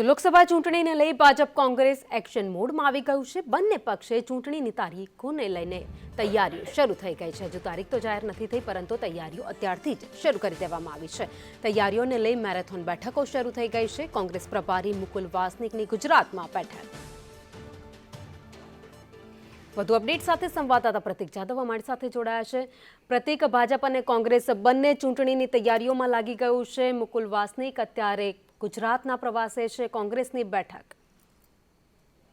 તો લોકસભા ચૂંટણીને લઈ ભાજપ કોંગ્રેસ એક્શન મોડમાં આવી ગયું છે. બંને પક્ષે ચૂંટણીની તારીખોને લઈને તૈયારીઓ શરૂ થઈ ગઈ છે. હજુ તારીખ તો જાહેર નથી થઈ, પરંતુ તૈયારીઓ અત્યારથી જ શરૂ કરી દેવામાં આવી છે. તૈયારીઓને લઈ મેરેથોન બેઠકો શરૂ થઈ ગઈ છે. કોંગ્રેસ પ્રભારી મુકુલ વાસનિકની ગુજરાતમાં બેઠક વધુ અપડેટ સાથે સંવાદદાતા પ્રતિક જાદવ અમારી સાથે જોડાયા છે. પ્રતિક, ભાજપ અને કોંગ્રેસ બંને ચૂંટણીની તૈયારીઓમાં લાગી ગયું છે. મુકુલ વાસનિક અત્યારે ગુજરાતના પ્રવાસે છે. કોંગ્રેસની બેઠક.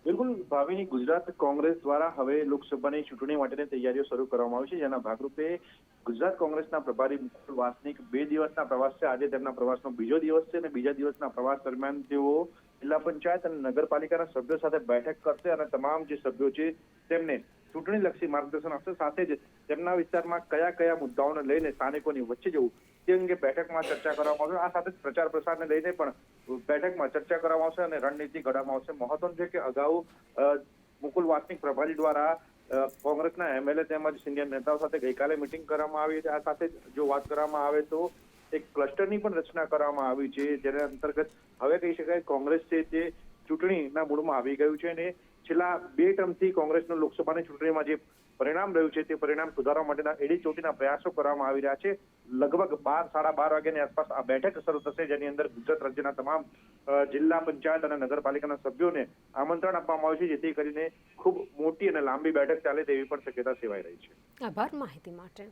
બિલકુલ ભાવિની ગુજરાત કોંગ્રેસ દ્વારા હવે લોકસભાની ચૂંટણી માટેની તૈયારીઓ શરૂ કરવામાં આવી છે. જેના ભાગરૂપે ગુજરાત કોંગ્રેસના પ્રભારી મુકુલ વાસનિક બે દિવસના પ્રવાસ છે. આજે તેમના પ્રવાસનો બીજો દિવસ છે અને બીજા દિવસના પ્રવાસ દરમિયાન તેઓ જિલ્લા પંચાયત અને નગરપાલિકાના સભ્યો સાથે બેઠક કરશે અને તમામ જે સભ્યો છે તેમને ચૂંટણીલક્ષી માર્ગદર્શન આપશે. સાથે જ તેમના વિસ્તારમાં કયા કયા મુદ્દાઓને લઈને સ્થાનિકોની વચ્ચે જવું તે અંગે બેઠકમાં ચર્ચા કરવામાં આવશે. આ સાથે જ પ્રચાર પ્રસારને લઈને પણ બેઠકમાં ચર્ચા કરવામાં આવશે અને રણનીતિ ઘડવામાં આવશે. મહત્વનું છે કે અગાઉ મુકુલ વાસનિક પ્રભારી દ્વારા કોંગ્રેસના એમએલએ તેમજ સિનિયર નેતાઓ સાથે ગઈકાલે મિટિંગ કરવામાં આવી છે આ સાથે જો વાત કરવામાં આવે તો એક ક્લસ્ટરની પણ રચના કરવામાં આવી છે, જેના અંતર્ગત હવે કહી શકાય કોંગ્રેસ છે તે ચૂંટણીના મૂળમાં આવી ગયું છે અને છેલ્લા બે ટર્મથી કોંગ્રેસનું લોકસભાની ચૂંટણીમાં જે પરિણામ રહ્યું છે તે પરિણામ સુધારવા માટેના એડી ચોટીના પ્રયાસો કરવામાં આવી રહ્યા છે. લગભગ બાર, સાડા બાર વાગ્યાની આસપાસ આ બેઠક શરૂ થશે, જેની અંદર ગુજરાત રાજ્યના તમામ જિલ્લા પંચાયત અને નગરપાલિકાના સભ્યોને આમંત્રણ આપવામાં આવ્યું છે, જેથી કરીને ખૂબ મોટી અને લાંબી બેઠક ચાલે તેવી પણ શક્યતા સેવાઈ રહી છે. આભાર માહિતી માટે.